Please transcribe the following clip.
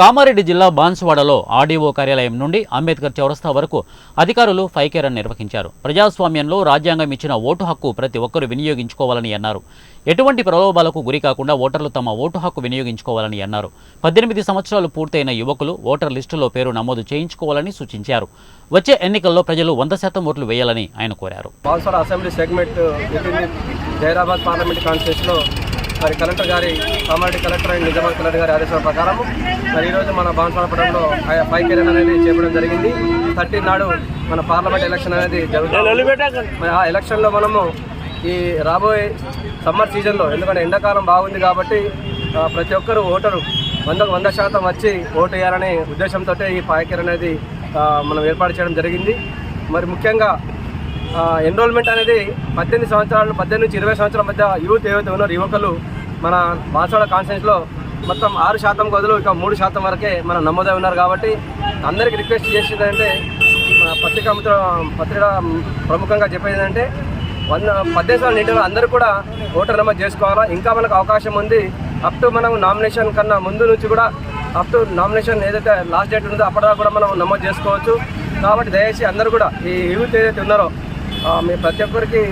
కామారెడ్డి జిల్లా బాన్సువాడలో ఆర్డీఓ కార్యాలయం నుండి అంబేద్కర్ చౌరస్తా వరకు అధికారులు ఫైకేరన్ నిర్వహించారు. ప్రజాస్వామ్యంలో రాజ్యాంగం ఇచ్చిన ఓటు హక్కు ప్రతి ఒక్కరూ వినియోగించుకోవాలని అన్నారు. ఎటువంటి ప్రలోభాలకు గురి కాకుండా ఓటర్లు తమ ఓటు హక్కు వినియోగించుకోవాలని అన్నారు. పద్దెనిమిది సంవత్సరాలు పూర్తయిన యువకులు ఓటర్ లిస్టులో పేరు నమోదు చేయించుకోవాలని సూచించారు. వచ్చే ఎన్నికల్లో ప్రజలు వంద శాతం ఓట్లు వేయాలని ఆయన కోరారు. అసెంబ్లీ సెగ్మెంట్ జైరాబాద్ పార్లమెంట్ మరి కలెక్టర్ గారి Kamareddy collector and Nizamabad collector గారి ఆదేశాల ప్రకారం మరి ఈరోజు మన బాన్స్వాడపట్నంలో ఫైవ్ కెరీర్ అనేది చేపడం జరిగింది. థర్టీన్ నాడు మన పార్లమెంట్ ఎలక్షన్ అనేది జరుగుతుంది మరి ఆ ఎలక్షన్లో మనము ఈ రాబోయే సమ్మర్ సీజన్లో ఎందుకంటే ఎండాకాలం బాగుంది కాబట్టి ప్రతి ఒక్కరు ఓటరు. వందకు వంద శాతం వచ్చి ఓటు వేయాలనే ఉద్దేశంతో ఈ పాయకర్ అనేది మనం ఏర్పాటు చేయడం జరిగింది. మరి ముఖ్యంగా ఎన్రోల్మెంట్ అనేది పద్దెనిమిది సంవత్సరాలు పద్దెనిమిది నుంచి ఇరవై సంవత్సరాల మధ్య యూత్ ఏవైతే ఉన్నారో యువకులు మన బాన్స్వాడ కాన్స్టిట్యూన్స్లో మొత్తం ఆరు శాతం గదులు ఇక మూడు శాతం వరకే మనం నమోదై ఉన్నారు కాబట్టి అందరికీ రిక్వెస్ట్ చేసేది అంటే మన పత్రికా పత్రిక ప్రముఖంగా చెప్పేది ఏంటంటే వంద పద్దెనిమిది సంవత్సరాలు అందరూ కూడా ఓటర్ నమోదు చేసుకోవాలా. ఇంకా మనకు అవకాశం ఉంది. అప్ టు మనం నామినేషన్ కన్నా ముందు నుంచి కూడా అప్ టు నామినేషన్ ఏదైతే లాస్ట్ డేట్ ఉందో అప్పటిదాకా కూడా మనం నమోదు చేసుకోవచ్చు. కాబట్టి దయచేసి అందరూ కూడా ఈ యూత్ ఏదైతే ఉన్నారో మీ ప్రతి ఒక్కరికి